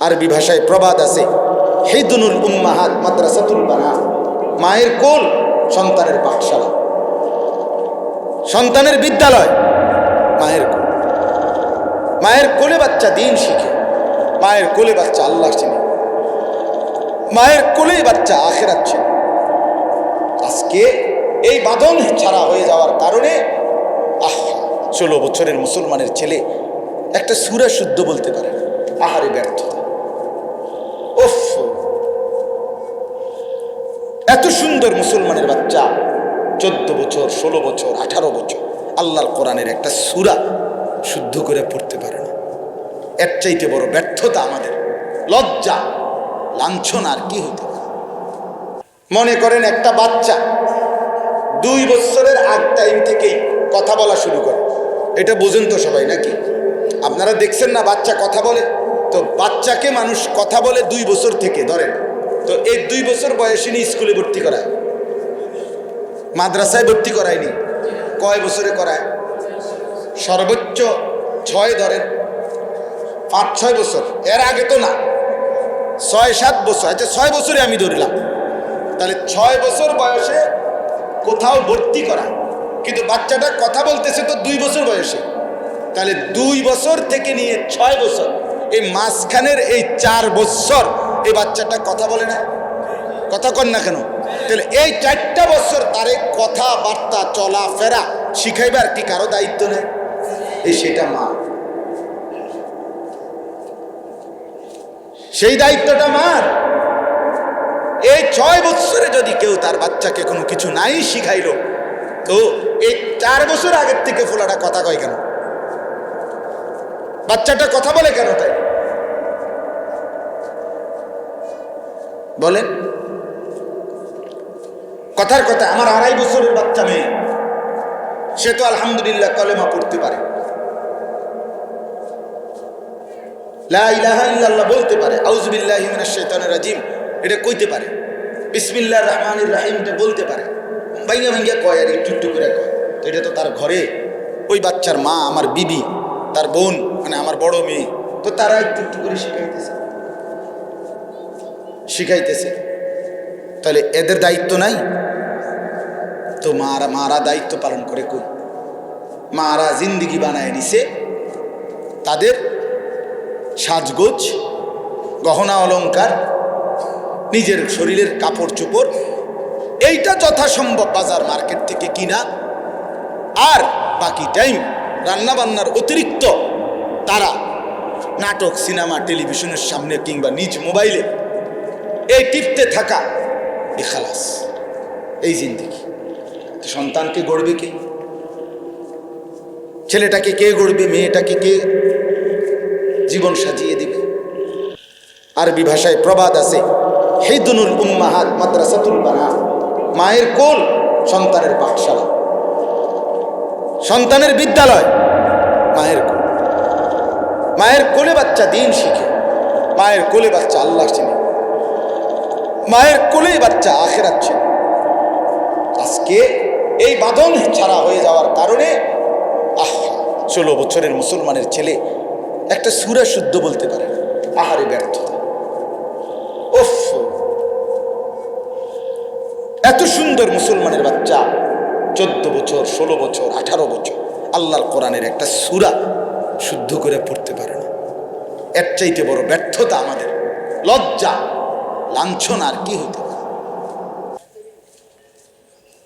আরবি ভাষায় প্রবাদ আছে। হেদুনুল উম্মাহাত মাদ্রাসাতুল বানা মায়ের কোল সন্তানের পাঠশালা। সন্তানের বিদ্যালয়, মায়ের কোল। মায়ের কোলে বাচ্চা দিন শিখে। মায়ের কোলে বাচ্চা আল্লাহ চিনে। মায়ের কোলেই বাচ্চা আখেরাত চিনে। আজকে এই বাঁধন ছাড়া হয়ে যাওয়ার কারণে আহ, ষোলো বছরের মুসলমানের ছেলে একটা সুরা শুদ্ধ বলতে পারে। আহারে ব্যর্থতা ওফ এত সুন্দর মুসলমানের বাচ্চা, চোদ্দ বছর, ষোলো বছর, আঠারো বছর, আল্লাহর কোরআনের একটা সুরা শুদ্ধ করে পড়তে পারে না। এর চাইতে বড় ব্যর্থতা আমাদের। লজ্জা, লাঞ্ছন আর কি হতে পারে? মনে করেন একটা বাচ্চা দুই বছরের আগ টাইম থেকেই কথা বলা শুরু করে। এটা বোঝেন তো সবাই নাকি? আপনারা দেখছেন না বাচ্চা কথা বলে? তো বাচ্চাকে মানুষ কথা বলে দুই বছর থেকে ধরেন। তো এই দুই বছর বয়সে নিয়ে স্কুলে ভর্তি করায়। মাদ্রাসায় ভর্তি করায়নি। কয় বছরে করায়? সর্বোচ্চ ছয় ধরেন। পাঁচ, ছয় বছর। এর আগে তো না। ছয়, সাত বছর। আচ্ছা ছয় বছরে আমি ধরলাম। তাহলে ছয় বছর বয়সে কোথাও ভর্তি করা কিন্তু বাচ্চাটা কথা বলতেছে তো দুই বছর বয়সে। তাহলে দুই বছর থেকে নিয়ে ছয় বছর। এই মাঝখানের এই চার বছর এই বাচ্চাটা কথা বলে না। কথা কন না কেন? তাহলে এই চারটা বছর তারে কথাবার্তা, চলাফেরা শিখাইবার কি কারও দায়িত্ব নেই? এই সেটা মা। সেই দায়িত্বটা মার। এই ছয় বছরে যদি কেউ তার বাচ্চাকে কোনো কিছু নাই শিখাইলো, তো এই চার বছর আগের থেকে ফোলাটা কথা কয় কেন? বাচ্চাটা কথা বলে কেন তাই? বলেন। কথার কথা, আমার আড়াই বছরের বাচ্চা মেয়ে। সে তো আলহামদুলিল্লাহ কলেমা পড়তে পারে। বলতে পারে। আউজবিল্লাহি মিনাশ শাইতানির রাজিম। এটা কইতে পারে। বিসমিল্লাহির রহমানির রহিম এটা বলতে পারে। ভাইয়া ভাইয়া কয় আর একটু একটু করে কয়। তো এটা তো তার ঘরে। ওই বাচ্চার মা, আমার বিবি, তার বোন মানে আমার বড় মেয়ে। তো তারা একটু একটু করে শিখাইতেছে। শিখাইতেছে। তাহলে এদের দায়িত্ব নাই? তো মারা মারা দায়িত্ব পালন করে কই? মারা জিন্দিগি বানায় নিছে। তাদের সাজগোজ, গহনা অলঙ্কার নিজের শরীরের কাপড় চোপড়, এইটা যথাসম্ভব বাজার মার্কেট থেকে কিনা। আর বাকি টাইম রান্নাবান্নার অতিরিক্ত তারা নাটক, সিনেমা, টেলিভিশনের সামনে কিংবা নিজ মোবাইলে এই টিপতে থাকা এ খালাস এই জিন্দিগি। সন্তানকে গড়বে কে? ছেলেটাকে কে গড়বে, মেয়েটাকে কে জীবন সাজিয়ে দিবে? আরবি ভাষায় প্রবাদ আছে, হেদুনুল উম্মাহাত মাদ্রাসাতুল বানা মায়ের কোল সন্তানের পাঠশালা। সন্তানের বিদ্যালয়, মায়ের কোল। মায়ের কোলে বাচ্চা দিন শিখে, মায়ের কোলে বাচ্চা আল্লাহ মায়ের কোলেই বাচ্চা আখেরাত চিনে আজকে এই বাঁধন ছাড়া হয়ে যাওয়ার কারণে, আহ, ষোলো বছরের মুসলমানের ছেলে একটা সুরা শুদ্ধ বলতে পারে, আহারে ব্যর্থতা। ওফ! এত সুন্দর মুসলমানের বাচ্চা, চোদ্দ বছর, ষোলো বছর, আঠারো বছর, আল্লাহর কোরআনের একটা সুরা শুদ্ধ করে পড়তে পারে না। এর চাইতে বড় ব্যর্থতা আমাদের, লজ্জা। লাঞ্ছন আর কি হইতে পারে?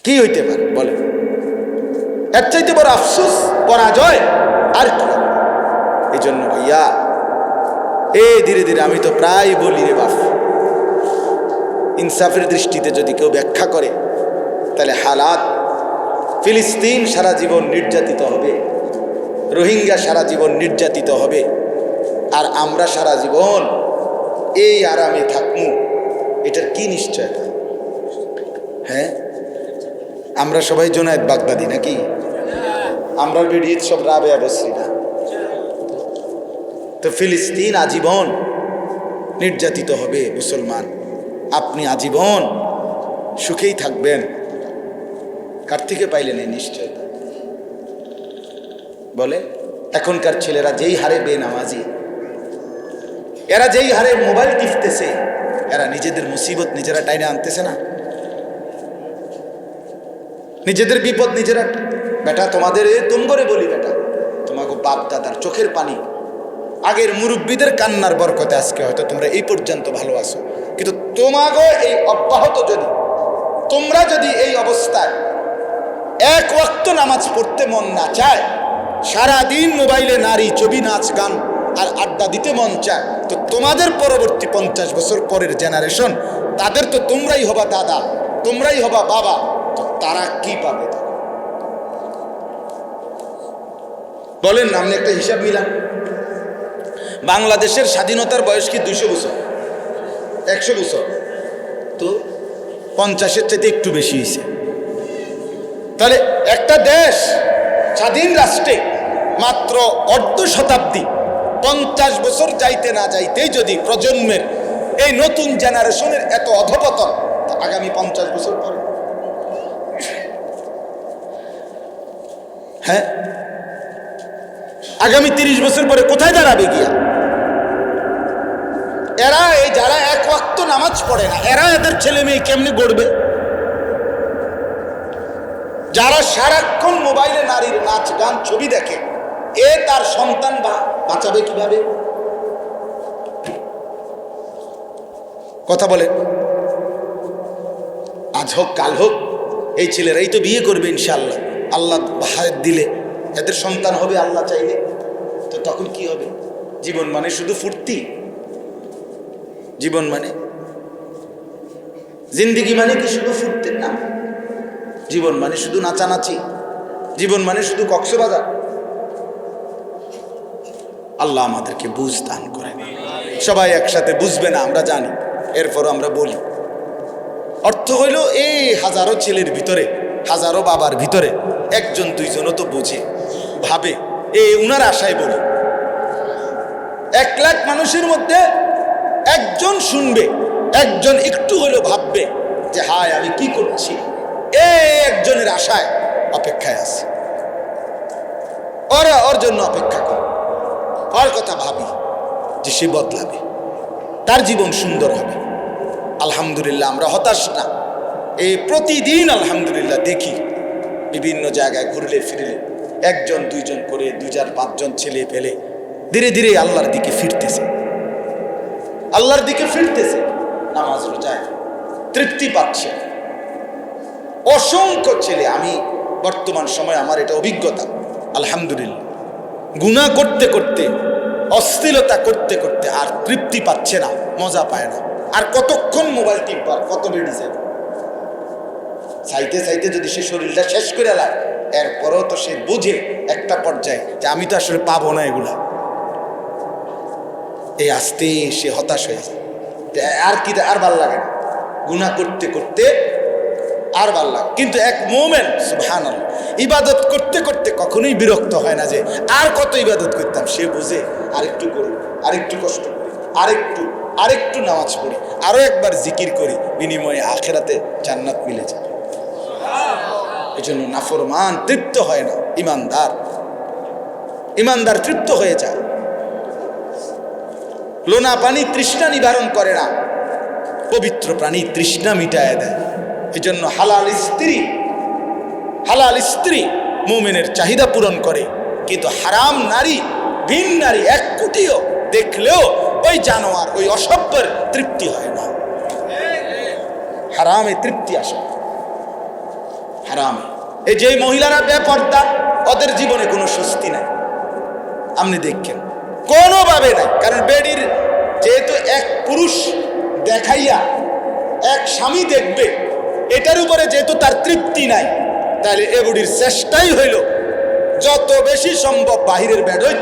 কি হইতে পারে? বলেন। এর চাইতে বড় আফসোস, পরাজয় আর কি? এই জন্য ভাইয়া, এ ধীরে ধীরে আমি তো প্রায় বলি রে বাপ। ইনসাফের দৃষ্টিতে যদি কেউ ব্যাখ্যা করে, তাহলে হালাত ফিলিস্তিন সারা জীবন নির্যাতিত হবে, রোহিঙ্গা সারা জীবন নির্যাতিত হবে, আর আমরা সারা জীবন এই আরামে থাকমু। এটার কি নিশ্চয়তা হ্যাঁ? আমরা সবাই জোনায়েত বাগদাদি নাকি? আমরা বেরিয়ে সব রাবেয়া বসরি না তো ফিলিস্তিন আজীবন নির্যাতিত হবে মুসলমান। আপনি আজীবন সুখেই থাকবেন। কার থেকে পাইলেন এই নিশ্চয়তা? বলে, এখনকার ছেলেরা যেই হারে বে বেনামাজি, এরা যেই হারে মোবাইল টিপতেছে এরা নিজেদের মুসিবত নিজেরা টাইনে আনতেছে না। নিজেদের বিপদ নিজেরা বেটা, তোমাদের তুম করে বলি বেটা তোমাকে বাপ দাদার চোখের পানি। আগের মুরব্বীদের কান্নার বরকতে আজকে হয়তো তোমরা এই পর্যন্ত ভালো আছো। কিন্তু তোমাকে এই অব্যাহত যদি, তোমরা যদি এই অবস্থায় এক ওয়াক্ত নামাজ পড়তে মন না চায়, সারাদিন মোবাইলে নারী, ছবি, নাচ, গান আর আড্ডা দিতে মন চায়। তো তোমাদের পরবর্তী পঞ্চাশ বছর পরের জেনারেশন তাদের তো তোমরাই হবা দাদা, তোমরাই হবা বাবা, তো তারা কি পাবে? বলেন আপনি একটা হিসাব মিলান বাংলাদেশের স্বাধীনতার বয়স কি দুইশো বছর? একশো বছর। তো পঞ্চাশের চাইতে একটু বেশি হয়েছে। তাহলে একটা দেশ স্বাধীন রাষ্ট্রে মাত্র অর্ধ শতাব্দী পঞ্চাশ বছর যাইতে না যাইতেই যদি প্রজন্মের এই নতুন জেনারেশনের এত অধপতন আগামী পঞ্চাশ বছর পরে। হ্যাঁ? আগামী তিরিশ বছর পরে কোথায় দাঁড়াবে গিয়া? এরা এই যারা এক ওয়াক্ত নামাজ পড়ে না, এরা এদের ছেলে মেয়ে কেমনি গড়বে? যারা সারাক্ষণ মোবাইলে নারীর নাচ, গান, ছবি দেখে, এ তার সন্তান বা বাঁচাবে কীভাবে? কথা বলে আজ হোক, কাল হোক, এই ছেলেরাই তো বিয়ে করবে ইনশাল্লাহ আল্লাহ হায়াত দিলে। এদের সন্তান হবে আল্লাহ চাইলে। তো তখন কি হবে? জীবন মানে শুধু ফুর্তি? জীবন মানে? জিন্দিগি মানে কি শুধু ফুর্তির নাম জীবন মানে শুধু নাচানাচি। জীবন মানে শুধু কক্সবাজার। আল্লাহ আমাদেরকে বুঝ দান করেন। সবাই একসাথে বুঝবে না, আমরা জানি। এরপর আমরা বলি। অর্থ হইল এই হাজারো ছেলের ভিতরে, হাজারো বাবার ভিতরে, একজন দুইজনও তো বোঝে, ভাবে। এই উনার আশায় বলি। এক লাখ মানুষের মধ্যে একজন শুনবে, একজন একটু হলেও ভাববে যে, হায়, আমি কি করছি? এই একজনের আশায় অপেক্ষায় আছে। ওরা ওর জন্য অপেক্ষা কর। ওর কথা ভাবি যে সে বদলাবে। তার জীবন সুন্দর হবে। আলহামদুলিল্লাহ আমরা হতাশ না। এই প্রতিদিন আলহামদুলিল্লাহ দেখি বিভিন্ন জায়গায় ঘুরলে ফিরলে একজন, দুইজন করে দুই চার পাঁচজন ছেলে পেলে ধীরে ধীরে আল্লাহর দিকে ফিরতেছে। আল্লাহর দিকে ফিরতেছে। নামাজ রোজায় তৃপ্তি পাচ্ছে। অসংখ্য ছেলে, আমি বর্তমান সময় আমার এটা অভিজ্ঞতা। আলহামদুলিল্লাহ। গুণা করতে করতে অস্থিরতা করতে করতে আর তৃপ্তি পাচ্ছে না, মজা পায় না। আর কতক্ষণ মোবাইল টিপবার কত বেড়ে যাবে চাইতে চাইতে যদি সে শরীরটা শেষ করে লায়, এরপরেও তো সে বুঝে একটা পর্যায়ে যে আমি তো আসলে পাবো না এগুলা। এই আস্তে সে হতাশ হয়ে যায়। আর কি আর ভালো লাগে না। গুণা করতে করতে আর ভালো লাগে কিন্তু এক মোমেন্ট সুবহান ইবাদত করতে করতে কখনোই বিরক্ত হয় না যে আর কত ইবাদত করতাম, সে বুঝে আরেকটু করি, আরেকটু কষ্ট করি, আরেকটু আরেকটু নামাজ পড়ি, আরও একবার জিকির করি, বিনিময়ে আখেরাতে জান্নাত মিলে যাবে এই জন্য নাফরমান তৃপ্ত হয় না, ইমানদার। ইমানদার তৃপ্ত হয়ে যায়। লোনা পানি তৃষ্ণা নিবারণ করে না, পবিত্র প্রাণী তৃষ্ণা মিটায় দেয়। এই জন্য হালাল স্ত্রী হালাল স্ত্রী মুমিনের চাহিদা পূরণ করে। কিন্তু হারাম নারী, ভিন নারী এক কোটিও দেখলেও ওই জানোয়ার, ওই অসভ্যের তৃপ্তি হয় না। হারামে তৃপ্তি আসে। হারামে। এই যে মহিলারা বেপর্দা, ওদের জীবনে কোনো স্বস্তি নাই। আপনি দেখছেন কোনোভাবে নাই। কারণ বেডির যেহেতু এক পুরুষ দেখাইয়া এক স্বামী দেখবে, এটার উপরে যেহেতু তার তৃপ্তি নাই তাহলে এ বুড়ির চেষ্টাই হইল, যত বেশি সম্ভব বাহিরের বেডই,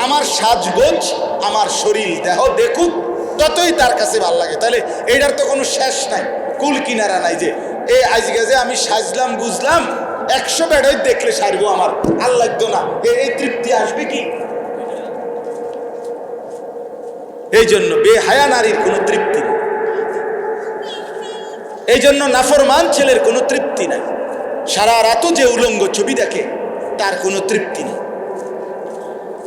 আমার সাজগোজ, আমার শরীর দেহ দেখুক, ততই তার কাছে ভালো লাগে। তাহলে এটার তো কোনো শেষ নাই, কুল কিনারা নাই যে এই আজকে যে আমি সাজলাম বুঝলাম একশো বেডই দেখলে সারবো আমার, আর লাগতো না। এ- এই তৃপ্তি আসবে কি? এই জন্য বেহায়া নারীর কোনো তৃপ্তি নেই। এই জন্য নাফরমান ছেলের কোনো তৃপ্তি নাই। সারা রাতও যে উলঙ্গ ছবি দেখে, তার কোনো তৃপ্তি নেই।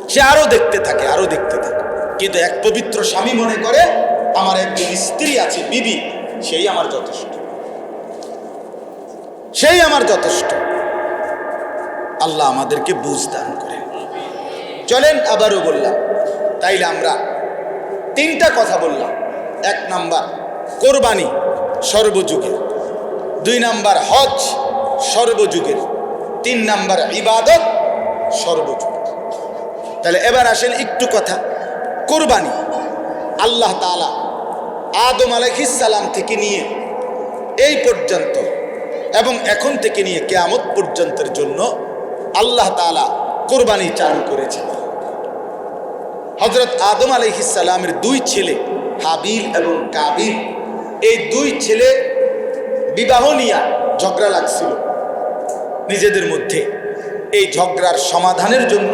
সে আরও দেখতে থাকে, আরও দেখতে থাকে। কিন্তু এক পবিত্র স্বামী মনে করে, আমার একজন স্ত্রী আছে, বিবি, সেই আমার যথেষ্ট। সেই আমার যথেষ্ট। আল্লাহ আমাদেরকে বুঝ দান করেন। চলেন আবারও বললাম, তাইলে আমরা তিনটা কথা বললাম। এক নাম্বার, কোরবানি সর্বযুগের। দুই নাম্বার, হজ সর্বযুগের। তিন নাম্বার ইবাদত সর্বযুগের তাহলে এবার আসেন একটু কথা। কোরবানি আল্লাহ তালা আদম আলহিসাল্লাম থেকে নিয়ে এই পর্যন্ত এবং এখন থেকে নিয়ে কেয়ামত পর্যন্তের জন্য আল্লাহ তালা কোরবানি চালু করেছেন। হজরত আদম আলহিসাল্লামের দুই ছেলে, হাবিল এবং কাবিল, এই দুই ছেলে বিবাহ নিয়ে ঝগড়া লাগছিল। নিজেদের মধ্যে এই ঝগড়ার সমাধানের জন্য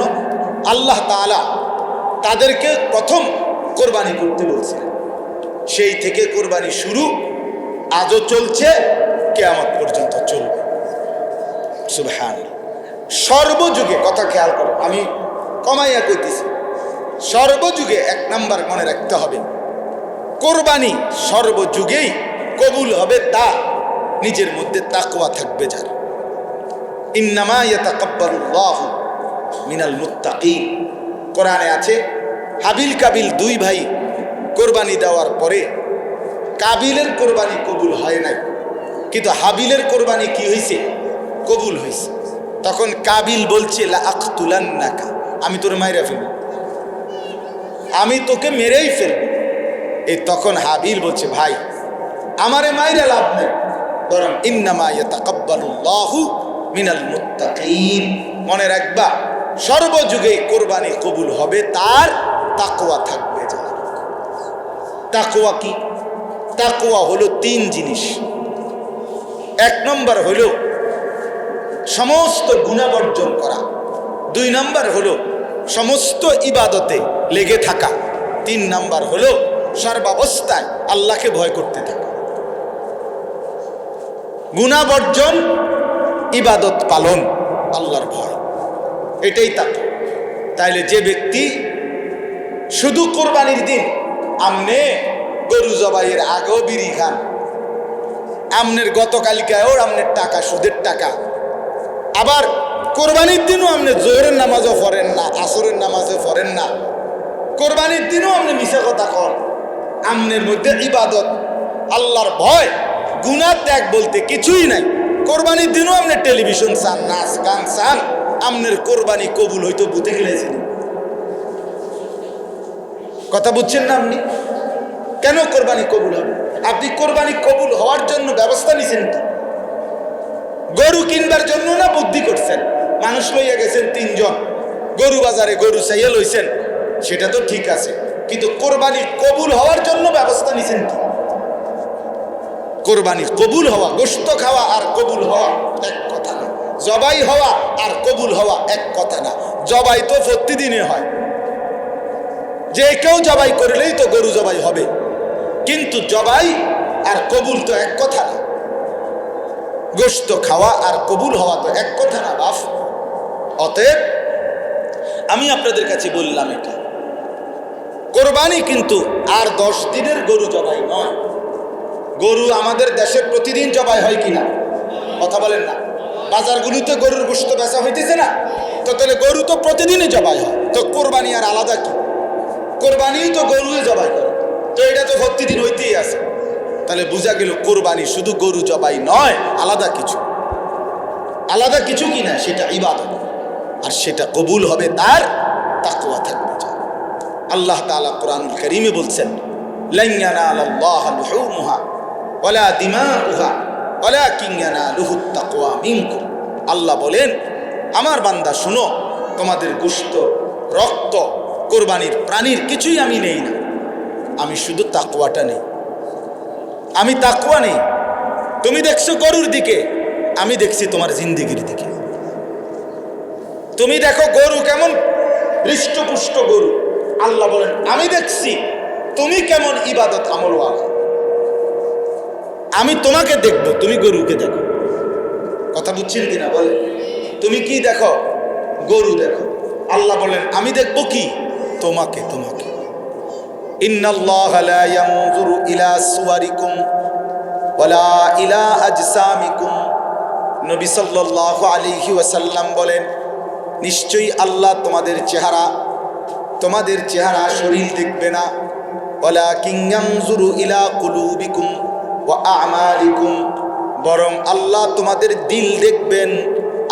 আল্লাহ তাআলা তাদেরকে প্রথম কোরবানি করতে বলছিলেন সেই থেকে কোরবানি শুরু, আজও চলছে, কেয়ামত পর্যন্ত চলবে। সুবহান সর্বযুগে, কথা খেয়াল করো, আমি কমাইয়া কইতেছি, সর্বযুগে এক নাম্বার মনে রাখতে হবে, কোরবানি সর্বযুগেই কবুল হবে তা নিজের মধ্যে তাকোয়া থাকবে যার। ইন্নামা মিনাল কোরআনে আছে, হাবিল কাবিল দুই ভাই কোরবানি দেওয়ার পরে কাবিলের কোরবানি কবুল হয় নাই। কিন্তু হাবিলের কোরবানি কি হয়েছে কবুল হয়েছে তখন কাবিল বলছে আমি তোর মাইরা ফেলব। আমি তোকে মেরেই ফেলব। এই তখন হাবিল বলছে, ভাই, আমারে মাইরা লাভ নেই। বরং ইন্নামা ইয়াতাকাব্বালুল্লাহু মিনাল মুত্তাকিন। মনে রাখবা, সর্বযুগে কোরবানি কবুল হবে, তার তাকওয়া থাকবে যার তাকওয়া কি? তাকওয়া হলো তিন জিনিস। এক নম্বর হলো সমস্ত গুণাবর্জন করা। দুই নম্বর হলো সমস্ত ইবাদতে লেগে থাকা। তিন নাম্বার হলো সর্বাবস্থায় আল্লাহকে ভয় করতে থাকা। গুণাবর্জন ইবাদত পালন আল্লাহর ভয়। এটাই তাকে। তাইলে যে ব্যক্তি শুধু কোরবানির দিন আমনে গরু জবাইয়ের আগেও বিড়ি খান, আমনের গতকালিকায়ও আমনের টাকা, সুদের টাকা, আবার কোরবানির দিনও আপনি জোহরের নামাজও পড়েন না, আসরের নামাজও পড়েন না, কোরবানির দিনও আপনি মিশে কথা কন। আমনের মধ্যে ইবাদত, আল্লাহর ভয় গুনার ত্যাগ বলতে কিছুই নাই। কোরবানির দিনও আপনি টেলিভিশন চান, নাচ, গান চান। আমনের কোরবানি কবুল হইতো বুঝে গেলেছেন কথা বুঝছেন না আপনি? কেন কোরবানি কবুল হবে? আপনি কোরবানি কবুল হওয়ার জন্য ব্যবস্থা নিছেন কি? গরু কিনবার জন্য না বুদ্ধি করছেন? মানুষ লইয়া গেছেন তিনজন। গরু বাজারে গরু চাইয়া লইছেন। সেটা তো ঠিক আছে। কিন্তু কোরবানি কবুল হওয়ার জন্য ব্যবস্থা নিছেন কি? কোরবানি কবুল হওয়া গোস্ত খাওয়া আর কবুল হওয়া এক কথা না। জবাই হওয়া আর কবুল হওয়া এক কথা না। জবাই তো প্রতিদিনে হয়। যে কেউ জবাই করলেই তো গরু জবাই হবে। কিন্তু জবাই আর কবুল তো এক কথা না। গোস্ত খাওয়া আর কবুল হওয়া তো এক কথা না, বাফ। অতএব আমি আপনাদের কাছে বললাম এটা। কোরবানি কিন্তু আর দশ দিনের গরু জবাই নয়। গরু আমাদের দেশে প্রতিদিন জবাই হয় কিনা কথা বলেন না। বাজারগুলিতে গরুর গোস্ত বেচা হইতেছে না? তো তাহলে গরু তো প্রতিদিনই জবাই হয়। তো কোরবানি আর আলাদা কি? কোরবানিও তো গরুই জবাই করে। তো এটা তো প্রতিদিন হইতেই আছে। তাহলে বোঝা গেল কোরবানি শুধু গরু জবাই নয়, আলাদা কিছু। আলাদা কিছু কি না? সেটা ইবাদত। আর সেটা কবুল হবে তার তাকুয়া থাকবে। আল্লাহ তাআলা কোরআনুল করিমে বলছেন লান ইয়ানালাল্লাহা তাকওয়া মিনকুম। আল্লাহ বলেন, আমার বান্দা, শুনো, তোমাদের গুস্ত, রক্ত, কোরবানির প্রাণীর কিছুই আমি নেই না। আমি শুধু তাকুয়াটা নেই। আমি তাকুয়া নেই। তুমি দেখছ গরুর দিকে, আমি দেখছি তোমার জিন্দিগির দিকে। তুমি দেখো গরু কেমন হৃষ্টপুষ্ট গরু। আল্লাহ বলেন, আমি দেখছি, তুমি কেমন ইবাদত আমল আমি তোমাকে দেখব, তুমি গরুকে দেখো। কথা বুঝছেন কিনা বলে তুমি কি দেখো? গরু দেখো। আল্লাহ বলেন, আমি দেখব কি? তোমাকে তোমাকে। নবী সাল্লাল্লাহু আলাইহি ওয়াসাল্লাম বলেন, নিশ্চয়ই আল্লাহ তোমাদের চেহারা তোমাদের চেহারা শরীর দেখবে না। ওয়ালা কিংয়ানজুরু ইলা কুলুবিকুম। আমালিকুম, বরং আল্লাহ তোমাদের দিল দেখবেন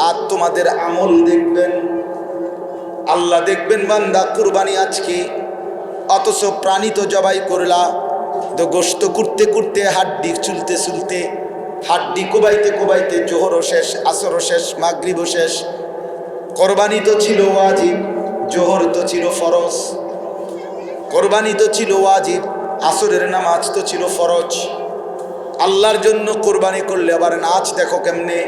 আর তোমাদের আমল দেখবেন। আল্লাহ দেখবেন, বান্দা, কুরবানি আজকে। অথচ প্রাণী তো জবাই করলা, তো গোস্ত করতে করতে হাড্ডি চুলতে চুলতে, হাড্ডি কোবাইতে কোবাইতে, জোহরও শেষ, আসরও শেষ, মাগরিবও শেষ। কোরবানি তো ছিল ওয়াজিব, জোহর তো ছিল ফরজ। কোরবানি তো ছিল ওয়াজিব, আসরের নামাজ তো ছিল ফরজ। আল্লাহর জন্য কোরবানি করলে, আবার নাচ দেখো কেমনে?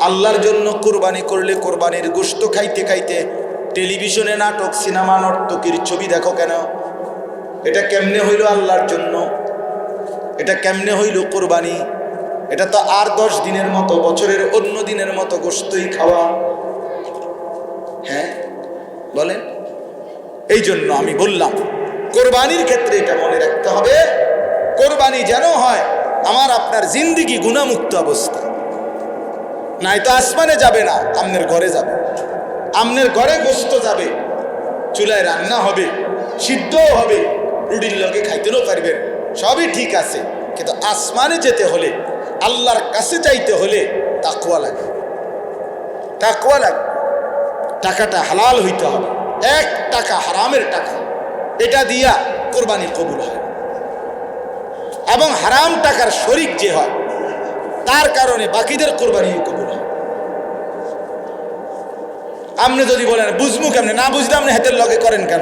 আল্লাহর জন্য কোরবানি করলে কোরবানির গোস্ত খাইতে খাইতে টেলিভিশনে নাটক, সিনেমা, নর্তকীর ছবি দেখো কেন? এটা কেমনে হইল আল্লাহর জন্য? এটা কেমনে হইল কোরবানি? এটা তো আর দশ দিনের মতো, বছরের অন্য দিনের মতো গোস্তই খাওয়া। হ্যাঁ বলেন? এই জন্য আমি বললাম, কোরবানির ক্ষেত্রে এটা মনে রাখতে হবে। কোরবানি যেন হয় আমার আপনার জিন্দিগি গুণামুক্ত অবস্থা। নাই তো আসমানে যাবে না, আমনের ঘরে যাবে। আমনের ঘরে গোস্ত যাবে, চুলায় রান্না হবে, সিদ্ধও হবে, রুটির লগে খাইতেও পারবেন। সবই ঠিক আছে, কিন্তু আসমানে যেতে হলে, আল্লাহর কাছে যাইতে হলে তাকুয়া লাগে। তাকুয়া লাগে। টাকাটা হালাল হইতে হবে। এক টাকা হারামের টাকা। এটা দিয়া কোরবানি কবুল হয়। এবং হারাম টাকার শরিক যে হয়, তার কারণে বাকিদের কোরবানি কবুল আপনি যদি বলেন, বুঝব কেমনে? না বুঝলে আপনি হাতের লগে করেন কেন?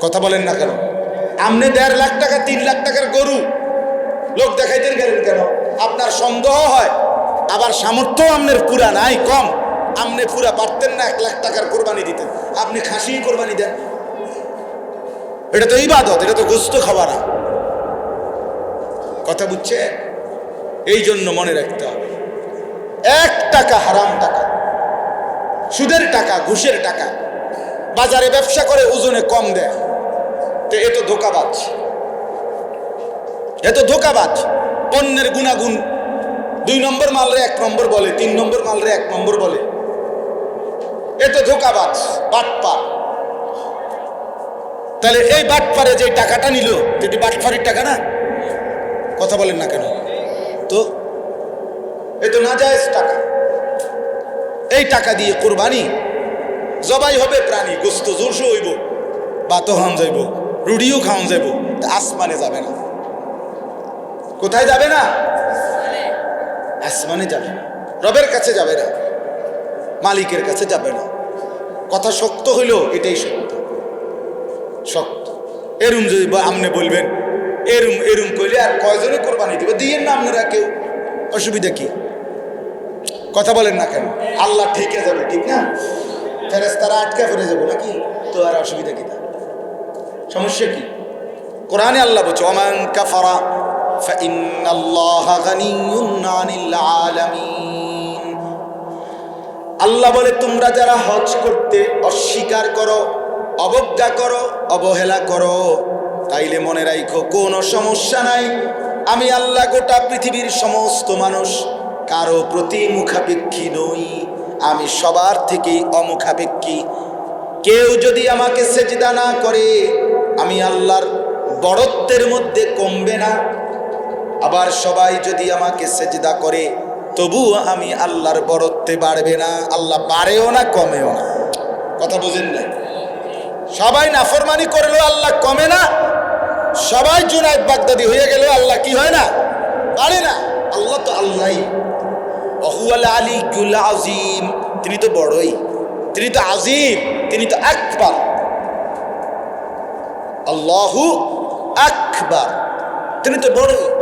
কথা বলেন না কেন? আপনি দেড় লাখ টাকা, তিন লাখ টাকার গরু, লোক দেখাইতে গেলেন কেন? আপনার সন্দেহ হয়, আবার সামর্থ্য আপনার পুরা নাই, কম। আপনি পুরা পারতেন না, এক লাখ টাকার কোরবানি দিতেন। আপনি খাসি কোরবানি দেন। এটা তো ইবাদত, এটা তো গোস্ত না কথা বুঝছে? এই জন্য মনে রাখতে হবে। এক টাকা হারাম টাকা, সুদের টাকা, ঘুষের টাকা, বাজারে ব্যবসা করে ওজনে কম দেয়। তো এ তো ধোকাবাজ। এ তো ধোকাবাজ। পণ্যের গুণাগুণ, দুই নম্বর মালরে এক নম্বর বলে, তিন নম্বর মালরে এক নম্বর বলে। এ তো ধোকাবাজ, বাটপার। তাহলে এই বাটপারে যে টাকাটা নিল যেটি বাটপারির টাকা না, কথা বলেন না কেন? তো এই তো না যায় টাকা। এই টাকা দিয়ে কোরবানি, জবাই হবে প্রাণী, গোস্ত, জোরসো হইব, বাতো খাওয়ান যাইব, রুটিও খাওয়ান যাইব আসমানে যাবে না। কোথায় যাবে না? আসমানে যাবে রবের কাছে যাবে না। মালিকের কাছে যাবে না। কথা শক্ত হইল, এটাই সত্য। শক্ত। এরম যদি আপনি বলবেন এরম এরম কইলে আর কয়জনে কোরবানি দিবে? দিয়ে না আপনারা কেউ। অসুবিধা কি? কথা বলেন না কেন? আল্লাহ ঠিকে যাবে, ঠিক না? ফেরেস তারা আটকা ফেরে যাব নাকি? তো আর অসুবিধা কি সমস্যা কি? কোরআনে আল্লাহ বলছে অমান কাফারা আল্লাহ বলে, তোমরা যারা হজ করতে অস্বীকার করো, অবজ্ঞা করো অবহেলা করো। তাইলে মনে রাখো কোনো সমস্যা নাই। আমি আল্লাহ গোটা পৃথিবীর সমস্ত মানুষ, কারও প্রতি মুখাপেক্ষী নই। আমি সবার থেকেই অমুখাপেক্ষী। কেউ যদি আমাকে সেজদা না করে, আমি আল্লাহর বড়ত্বের মধ্যে কমবে না। আবার সবাই যদি আমাকে সেজদা করে, তবুও আমি আল্লাহর বরত্বে বাড়বে না। আল্লাহ বাড়েও না, কমেও না। কথা বুঝেন না সবাই নাফরমানি করলেও আল্লাহ কমে না। সবাই জুনায়দ বাগদাদি হয়ে গেলেও আল্লাহ কি হয় না? বাড়ে না। আল্লাহ তো আল্লাহ আলী আজিম। তিনি তো বড়ই। তিনি তো আজিম। তিনি তো আকবার। আল্লাহু আকবার। তিনি তো বড়ই।